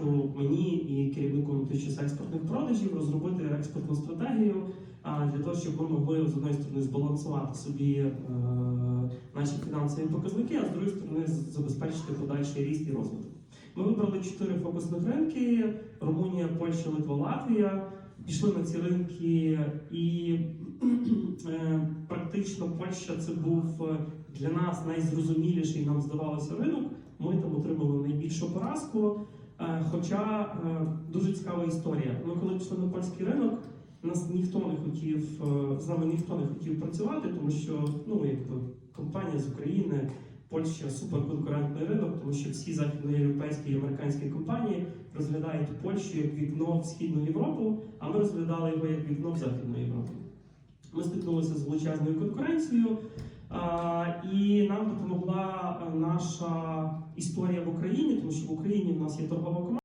задачу мені і керівнику тисячі експортних продажів розробити експортну стратегію для того, щоб ми могли з одної сторони збалансувати собі е, наші фінансові показники, а з другої сторони забезпечити подальший ріст і розвиток. Ми вибрали чотири фокусних ринки: Румунія, Польща, Литва, Латвія. Пішли на ці ринки, і е, практично Польща це був е, для нас найзрозуміліший, нам здавалося ринок. Ми там отримали найбільшу поразку. Е, Хоча е, дуже цікава історія. Ми коли пішли на польський ринок, нас ніхто не хотів, е, з нами ніхто не хотів працювати, тому що ну якби компанія з України, Польща суперконкурентний ринок, тому що всі західноєвропейські і американські компанії розглядають Польщу як вікно в східну Європу, а ми розглядали його як вікно в Західну Європу. Ми стикнулися з величезною конкуренцією, і нам допомогла наша історія в Україні, тому що в Україні в нас є торгова команда.